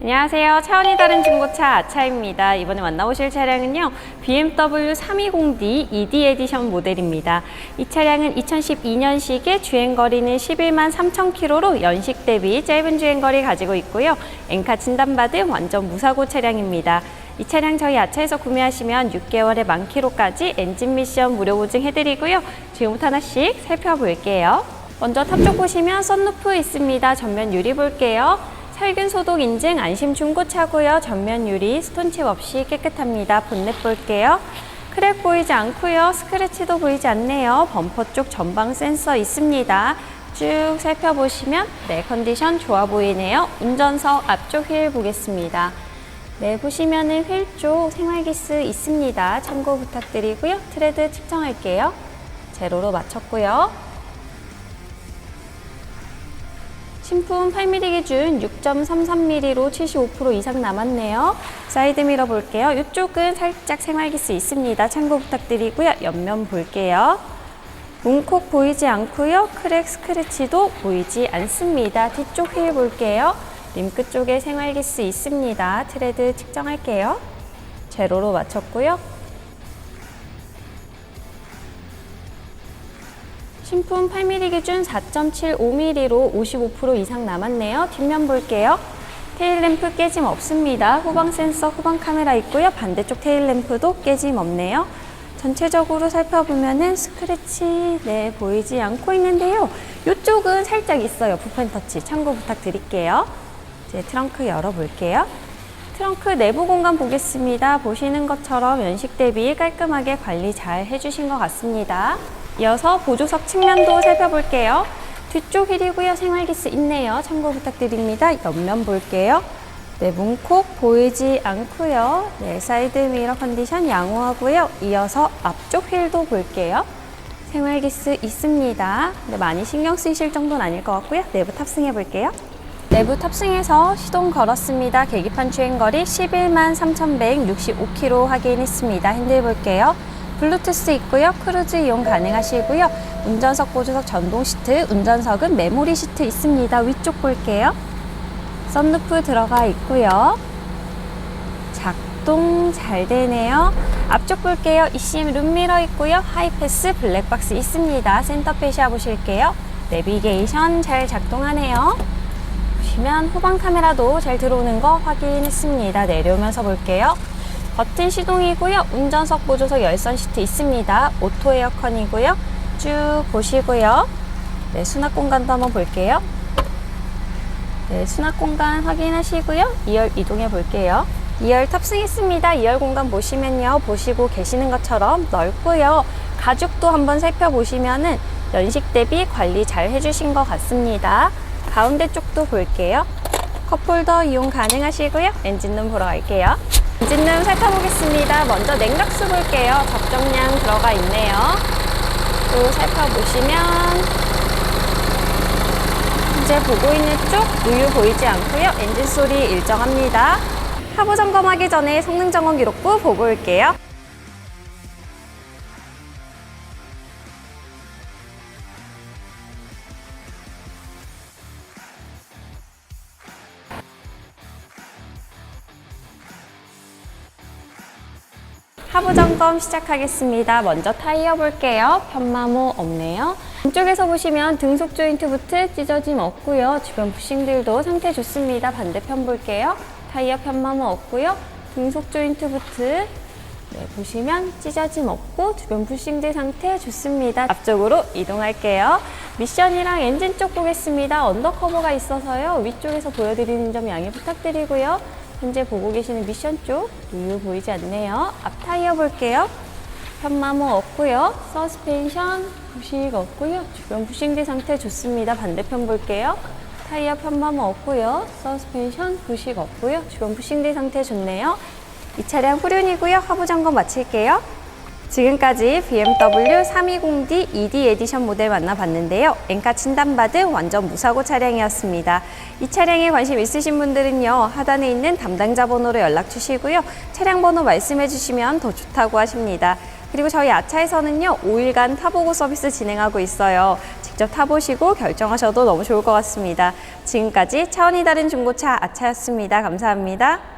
안녕하세요. 차원이 다른 중고차 아차입니다. 이번에 만나보실 차량은요. BMW 320D ED 에디션 모델입니다. 이 차량은 2012년식에 주행거리는 11만 3천 킬로로 연식 대비 짧은 주행거리 가지고 있고요. 엔카 진단받은 완전 무사고 차량입니다. 이 차량 저희 아차에서 구매하시면 6개월에 만 킬로까지 엔진 미션 무료 보증해드리고요. 지금부터 하나씩 살펴볼게요. 먼저 탑쪽 보시면 썬루프 있습니다. 전면 유리 볼게요. 살균 소독 인증 안심 중고 차고요. 전면 유리 스톤칩 없이 깨끗합니다. 본넷 볼게요. 크랙 보이지 않고요. 스크래치도 보이지 않네요. 범퍼 쪽 전방 센서 있습니다. 쭉 살펴보시면 네 컨디션 좋아 보이네요. 운전석 앞쪽 휠 보겠습니다. 네 보시면은 휠 쪽 생활기스 있습니다. 참고 부탁드리고요. 트레드 측정할게요. 제로로 맞췄고요. 신품 8mm 기준 6.33mm로 75% 이상 남았네요. 사이드 미러 볼게요. 이쪽은 살짝 생활기스 있습니다. 참고 부탁드리고요. 옆면 볼게요. 문콕 보이지 않고요. 크랙 스크래치도 보이지 않습니다. 뒤쪽 휠 볼게요. 림크 쪽에 생활기스 있습니다. 트레드 측정할게요. 제로로 맞췄고요. 신품 8mm 기준 4.75mm로 55% 이상 남았네요. 뒷면 볼게요. 테일램프 깨짐 없습니다. 후방 센서, 후방 카메라 있고요. 반대쪽 테일램프도 깨짐 없네요. 전체적으로 살펴보면은 스크래치 네 보이지 않고 있는데요. 이쪽은 살짝 있어요. 부펜 터치 참고 부탁드릴게요. 이제 트렁크 열어볼게요. 트렁크 내부 공간 보겠습니다. 보시는 것처럼 연식 대비 깔끔하게 관리 잘 해주신 것 같습니다. 이어서 보조석 측면도 살펴볼게요. 뒤쪽 휠이고요. 생활기스 있네요. 참고 부탁드립니다. 옆면 볼게요. 네, 문콕 보이지 않고요. 네, 사이드 미러 컨디션 양호하고요. 이어서 앞쪽 휠도 볼게요. 생활기스 있습니다. 네, 많이 신경 쓰이실 정도는 아닐 것 같고요. 내부 탑승해 볼게요. 내부 탑승해서 시동 걸었습니다. 계기판 주행거리 11만 3,165km 확인했습니다. 핸들 볼게요. 블루투스 있고요. 크루즈 이용 가능하시고요. 운전석 보조석 전동 시트, 운전석은 메모리 시트 있습니다. 위쪽 볼게요. 썬루프 들어가 있고요. 작동 잘 되네요. 앞쪽 볼게요. ECM 룸미러 있고요. 하이패스 블랙박스 있습니다. 센터 페시아 보실게요. 내비게이션 잘 작동하네요. 보시면 후방 카메라도 잘 들어오는 거 확인했습니다. 내려오면서 볼게요. 버튼 시동이고요. 운전석 보조석 열선 시트 있습니다. 오토 에어컨이고요. 쭉 보시고요. 네, 수납 공간도 한번 볼게요. 네, 수납 공간 확인하시고요. 2열 이동해 볼게요. 2열 탑승했습니다. 2열 공간 보시면요. 보시고 계시는 것처럼 넓고요. 가죽도 한번 살펴보시면은 연식 대비 관리 잘 해주신 것 같습니다. 가운데 쪽도 볼게요. 컵홀더 이용 가능하시고요. 엔진룸 보러 갈게요. 엔진룸 살펴보겠습니다. 먼저 냉각수 볼게요. 적정량 들어가 있네요. 또 살펴보시면 현재 보고 있는 쪽 우유 보이지 않고요. 엔진 소리 일정합니다. 하부 점검하기 전에 성능 점검 기록부 보고 올게요. 하부 점검 시작하겠습니다. 먼저 타이어 볼게요. 편마모 없네요. 왼쪽에서 보시면 등속 조인트 부트 찢어짐 없고요. 주변 부싱들도 상태 좋습니다. 반대편 볼게요. 타이어 편마모 없고요. 등속 조인트 부트 네, 보시면 찢어짐 없고 주변 부싱들 상태 좋습니다. 앞쪽으로 이동할게요. 미션이랑 엔진 쪽 보겠습니다. 언더커버가 있어서요. 위쪽에서 보여드리는 점 양해 부탁드리고요. 현재 보고 계시는 미션 쪽 우유 보이지 않네요. 앞 타이어 볼게요. 편마모 없고요. 서스펜션 부식 없고요. 주변 부싱들 상태 좋습니다. 반대편 볼게요. 타이어 편마모 없고요. 서스펜션 부식 없고요. 주변 부싱들 상태 좋네요. 이 차량 후륜이고요. 하부 점검 마칠게요. 지금까지 BMW 320D ED 에디션 모델 만나봤는데요. 엔카 진단받은 완전 무사고 차량이었습니다. 이 차량에 관심 있으신 분들은요. 하단에 있는 담당자 번호로 연락 주시고요. 차량 번호 말씀해 주시면 더 좋다고 하십니다. 그리고 저희 아차에서는요, 5일간 타보고 서비스 진행하고 있어요. 직접 타보시고 결정하셔도 너무 좋을 것 같습니다. 지금까지 차원이 다른 중고차 아차였습니다. 감사합니다.